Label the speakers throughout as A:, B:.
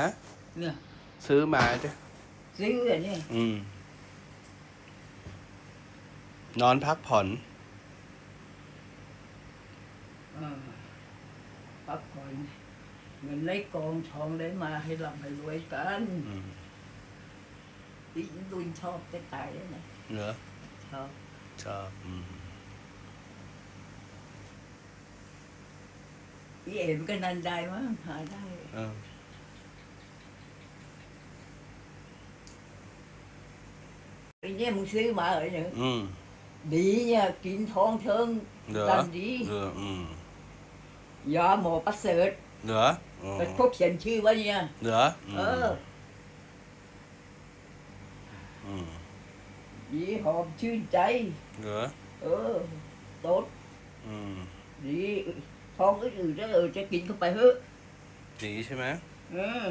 A: ฮะ
B: เนี่ย
A: ซื้อมาจ้ะ
B: ซื้ออันนี้
A: อืม นอนพักผ่อน
B: เออพักผ่อนเงินไหลกองทองไหลมาให้ร่ำให้รวยกัน
A: อืม
B: อีดุนชอบจะตายเลยนะ
A: เหรอ
B: ชอบ
A: ชอบอืม
B: อีเอ็มก็นันได้มั้งหาได้
A: เออ
B: ไอ้ เนี่ยมึงซื้อมาเหรอเนี่ย
A: อืม
B: ดีเนี่ยกินท้องเทิง
A: เหรอ
B: ดันดี
A: เหรออืม
B: ยาหมอประเสริฐ
A: เหรออ๋อ
B: เป็นพวกเขียนชื่อไว่าเนี่ย
A: เหรอม
B: เออ
A: อืม
B: ดีหอมชื่นใจ
A: เหรอ
B: เออโตด
A: อืม
B: ดีท้องอื่นๆก็เออจะกินเข้าไปเถอะ
A: ดีใช่ไหม
B: เออ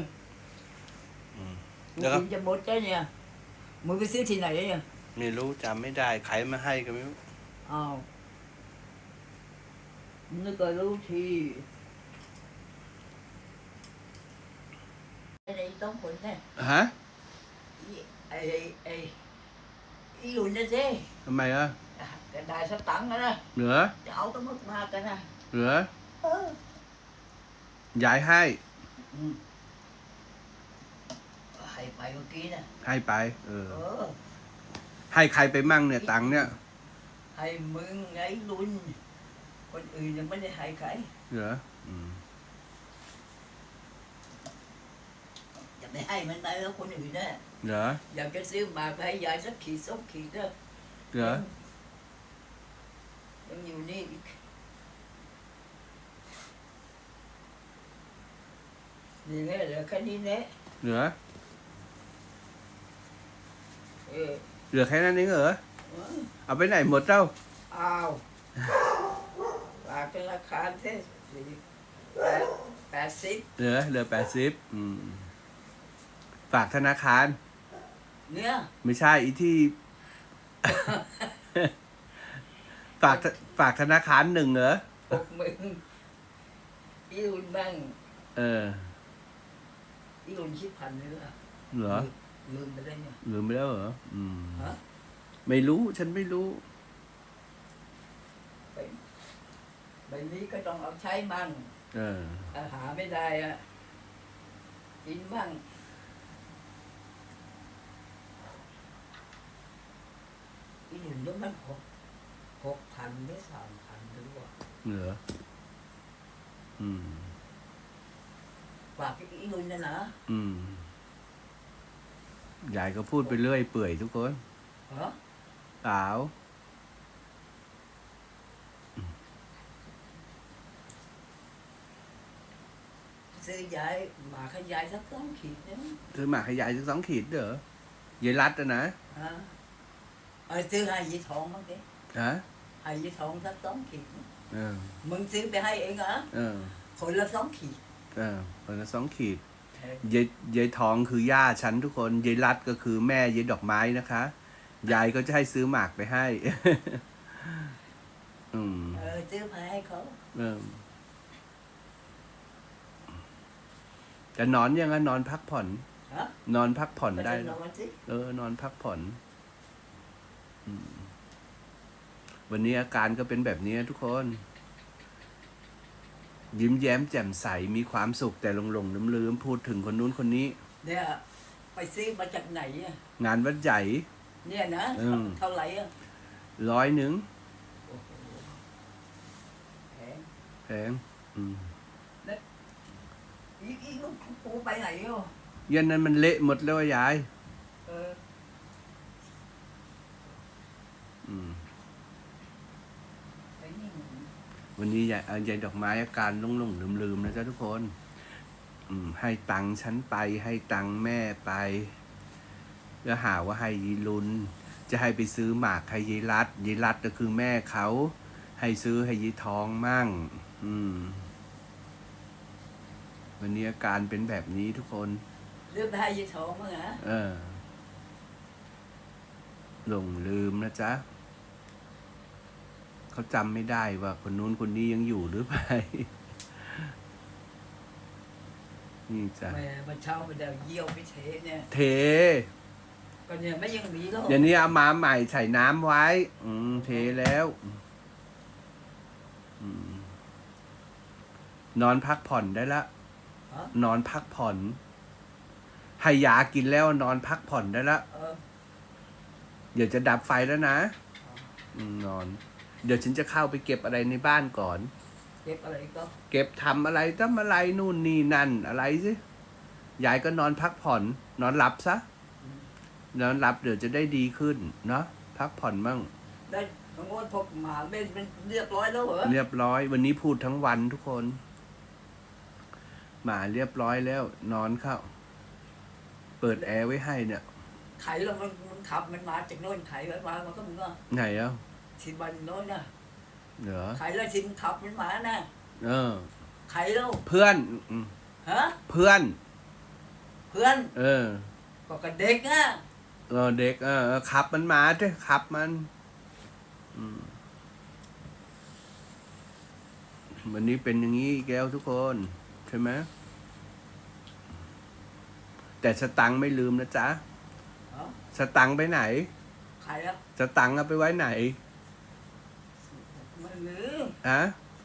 A: อืม
B: มึ
A: แล้วก็
B: งกินจะหมดได้เนี่ย มึงไปซื้อที่ไหนเนี่ย
A: ไม่รู้จำไม่ได้ใครมาให้ก็ไม่รู้
B: อ้าวนึกก็รู้ทีไอ้ต้องผลเนี่ย
A: ฮะ
B: อีไอ้ไอ้อีหลุนนะสิ
A: ทำไมอะ
B: กระดาษสตังค์นะนะ
A: เหรอ
B: จะเอาต้องมากมากกันนะ
A: เหรอ
B: เออ
A: ย้ายให้
B: อืม ให้ไปเมื่อกี้นะ
A: ให้ไป เออ
B: เออ
A: ให้ใครไปมั่งเนี่ยตังค์เนี่ย
B: ให้มึงไงลุนคนอื่นยังไม่ได้ให้ใคร
A: เหรออืม
B: จะไม่ให้มันไปแล้วคนอื่นนะ
A: เหรอ
B: อยากจะซื้อหมากไปให้ยายสักขีดสองขีดเด้อ
A: เหรอ
B: ยังอยู่นี่อีกนี่แหละเหลือแค่นี้แหละ
A: เหลือ
B: เออ
A: เหลือแค่นั้นเองเหรอ
B: เออ
A: เอาไปไหนหมดเจ้า
B: อ้าวฝากธนาคารเท่สี่แปดแปดสิบ
A: เหลือเหลือแปดสิบอืมฝากธนาคาร
B: เนี่ย
A: ไม่ใช่อีที่ ฝากธฝากธนาคารหนึ่งเหรอ
B: หกหมื่นอีรุนบ้าง
A: เออ
B: อีรุนชิดพันเลยล่ะ
A: เหรอ
B: ลืมไปได้เนี่ย
A: ลืมไปแล้วเหรออืม
B: ฮะ
A: ไม่รู้ฉันไม่รู้
B: ไปใบนี้ก็ต้องเอาใช้มั่ง
A: เออ
B: อาหาไม่ได้อะกินบ้างอีหนุนยกมันหกหกพันหรือสามพันหรือว่า
A: เหรออืม
B: ฝากอีหนุนนะนะ
A: อืม ยายก็พูดไปเรื่อยเปื่อยทุกคน
B: ฮะ
A: เปล่า
B: ซื้อยายหมาขยายสักต้องขีดนึง
A: ซื้อหมากให้ยายสักสองขีดเด้อยายรัดอะนะ
B: ฮะเออซื้อให้ยีทองมั้งดิ
A: ฮะ
B: ให้ยีทองสักสองขีดนึง
A: เออ
B: มึงซื้อไปให้เองเหรอ
A: เออ
B: คนละสองขีด
A: เออคนละสองขีด
B: เออ ยา
A: ยยายทองคือย่าฉันทุกคนยายรัดก็คือแม่ยายดอกไม้นะคะ ยายก็จะให้ซื้อหมากไปให้ อืม
B: เออซื้อไปให้เขา
A: เออจะนอนยังไงนอนพักผ่อน
B: ฮะ
A: นอนพักผ่อน
B: ก็
A: ได้
B: จะนอนสิ
A: เออนอนพักผ่อนอืมวันนี้อาการก็เป็นแบบนี้ทุกคน ยิ้มแย้มแจ่มใสมีความสุขแต่หลงหลงลืมลืมๆพูดถึงคนนู้นคนนี้
B: เนี่ยไปซื้อมาจากไหนอะ
A: งานวัดใหญ่
B: เนี่ยนะ
A: อืม
B: เท่าไหร่อะ
A: ร้อยหนึ่ง
B: โอ้โหแพง
A: แพงอืม
B: อีอีลูกปูไปไหนอะ
A: เย็นนั้นมันเละหมดแล้วอะยาย
B: เออ
A: อืม
B: ไปนี่
A: วันนี้ยายอะยายดอกไม้อาการหลงหลงลืมลืมๆนะจ๊ะทุกคนอืมให้ตังค์ฉันไป ให้ตังค์แม่ไปแล้วหาว่าให้ยีลุน จะให้ไปซื้อหมากให้ยีรัดยีรัดก็คือแม่เขา ให้ซื้อให้ยีทองมั่ง อืม วันนี้อาการเป็นแบบนี้ทุกคน
B: เรื่องไปให้ยีทองมั้งฮะ
A: เออหลงลืมนะจ๊ะ เขาจำไม่ได้ว่าคนนู้นคนนี้ยังอยู่หรือไปอนี่จ้ะ
B: แม่มาเช้าไปเดี๋ยวเยี่ยวไปเทเนี่ย
A: เท
B: ก็เนี่ยไม่ยังมีหรอก
A: เดี๋ยวนี้เอามาใหม่ใส่น้ำไว้ อืมเทแล้ว อืมนอนพักผ่อนได้ละ
B: ฮะ
A: นอนพักผ่อน ให้ยากินแล้วนอนพักผ่อนได้ละ
B: เออ
A: เดี๋ยวจะดับไฟแล้วนะอืมนอน เดี๋ยวฉันจะเข้าไปเก็บอะไรในบ้านก่อน
B: เก็บอะไรก็
A: เก็บทำอะไรทำอะไรนู่นนี่นั่นอะไรสิยายก็นอนพักผ่อน นอนหลับซะนอนหลับเดี๋ยวจะได้ดีขึ้น เนาะพักผ่อนมั่ง
B: ได้ทั้งหมดพวกหมาเล่นเป็นเรียบร้อยแล้วเหรอ
A: เรียบร้อย วันนี้พูดทั้งวันทุกคน หมาเรียบร้อยแล้ว นอนเข้า เปิดแอร์ไว้ให้เนี่ย
B: ไขแล้วมันมันขับมันมาจากโน่นไขไว้มามันก็มึงก็
A: ไหนอะ
B: ที่บ้านโน่นนะ
A: เหรอ
B: ไขแล้วชิมนขับมันมานะ
A: เออ
B: ไขแล้ว
A: เพื่อนอืม
B: ฮะ
A: เพื่อน
B: เพื่อน
A: เออ
B: ก็กับเด็กนะ
A: เออเด็กเออเออขับมันมาด้วยขับมัน อืมวันนี้เป็นอย่างนี้อีกแล้วทุกคนใช่ไหมแต่สตังค์ไม่ลืมนะจ๊ะ
B: ฮะ
A: สตังค์ไปไหน
B: ไขแล้ว
A: สตังค์เอาไปไว้ไหน
B: มัน ลืม
A: อะ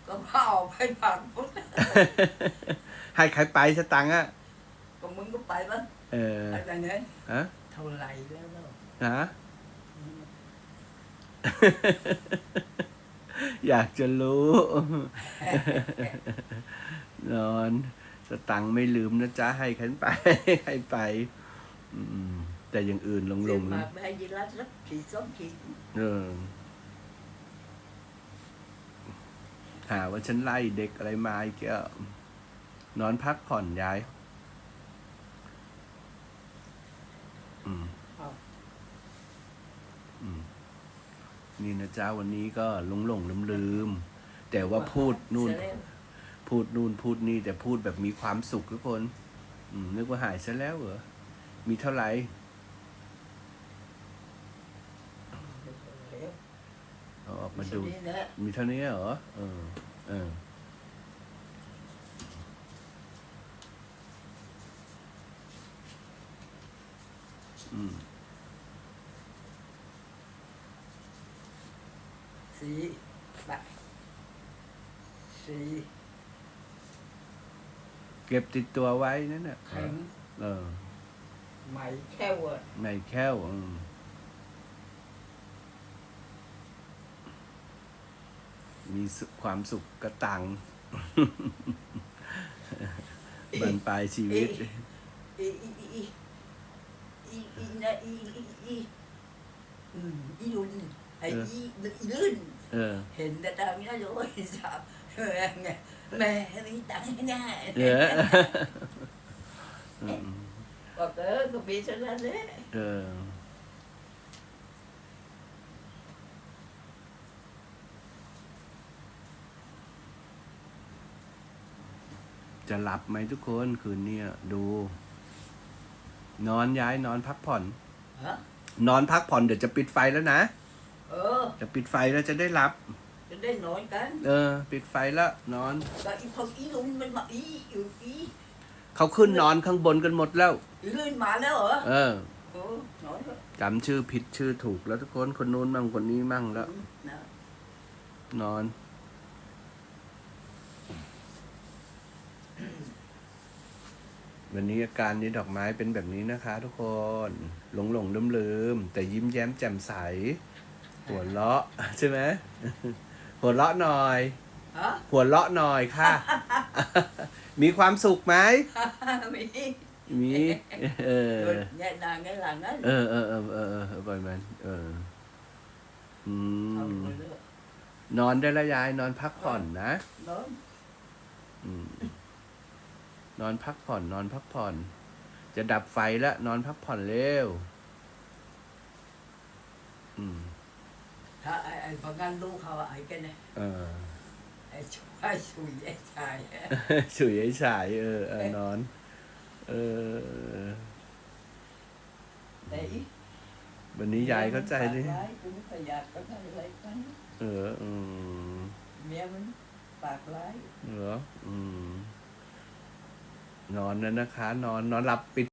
B: ก็เผาไปผักพุทธ
A: ให้ใครไปสตังค์อะ
B: ก็มึงก็ไปบ้าง
A: เออ
B: อะไรเนี่ย
A: ฮะ
B: เท่าไหรแล้วเนาะ
A: ฮะอยากจะรู้ นอน สตังค์ไม่ลืมนะจ๊ะ ให้ขันไป ให้ไปอืมแต่อย่างอื่นลงล
B: เรีย
A: ง
B: นมาไปให้ยีรัตรับขีดส้มขีด
A: เออ หาว่าฉันไล่เด็กอะไรมาอีกก็นอนพักผ่อนยาย อืม
B: เอา
A: อืม นี่นะจ๊ะวันนี้ก็หลงหลงลืมลืมๆแต่ว่าพูดนู่น
B: เสร็จแล้ว
A: พูดนู่นพูดนี่แต่พูดแบบมีความสุขทุกคน อืม นึกว่าหายซะแล้วเหรอ มีเท่าไหร่ เอาออก มาดู
B: นี่นะ
A: มีเท่านี้เหรอ เออ เออ อืม
B: สีแบบสี
A: เก็บติดตัวไว้นั่นน่ะ
B: แข็ง
A: เออ
B: ใหม่แค่ว่า
A: ไม่แค่วอืมมีสุข ความสุขกระตังบันปลายชีวิต
B: อีอีอีอีอีอีนะอีอีอีอืมอีลุนไอ้อีอีลื่น
A: เออ
B: เห็นแต่ตามนี้เลยสาวแม่ไงแม่มีตังค์แน่
A: เอออืม
B: บอกเออก็มีฉะนั้นแหละ
A: เออ จะหลับไหมทุกคนคืนนี้ดู นอนย้ายนอนพักผ่อน
B: ฮะ
A: นอนพักผ่อนเดี๋ยวจะปิดไฟแล้วนะ
B: เออ
A: จะปิดไฟแล้วจะได้หลับ
B: จะได้นอนกัน
A: เออ ปิดไฟแล้วนอน
B: ก็อีพวกอีลุนมันมาอีอยู่อี
A: เขาขึ้นนอนข้างบนกันหมดแล้ว
B: อีลื่นมาแล้วเหรอ
A: เออ
B: เออนอนเถอะ
A: จำชื่อผิดชื่อถูกแล้วทุกคนคนนู้นมั่งคนนี้มั่งแล้ว
B: นะ
A: นอน วันนี้อาการนี้ดอกไม้เป็นแบบนี้นะคะ ทุกคนหลงหลงลืมลืมๆแต่ยิ้มแย้มแจ่มใส หัวเราะใช่ไหมหัวเราะหน่อย
B: ฮะ
A: หัวเราะหน่อยค่ะ มีความสุขไหม
B: มี
A: มีเออ
B: โดนแง่นางแง่หลังนั้น
A: เออเออเออเออเออปล่อยมันเอออื
B: เอา
A: ม
B: ไปเลย
A: นอนได้แล้วยายนอนพักผ่อนนะ
B: นอน
A: อืม นอนพักผ่อน นอนพักผ่อน จะดับไฟแล้ว นอนพักผ่อนเร็ว อืม
B: ถ้าไอ้ไอ้พนันลูกเขาไอ้กันเนี่ย
A: เออ
B: ไอ้ช่วยช่วยไอ้ชาย
A: ฉุยไอ้ฉายเออเออนอน เออ
B: ไอ้
A: วันนี้ยายเข้าใจดิ
B: ปากร้ายกูไม่ขยันก็ทำอะไรกัน
A: เออ อืม
B: เมียมันปากร้าย
A: เหรออืม นอนแล้วนะคะ นอนนอนหลับปิด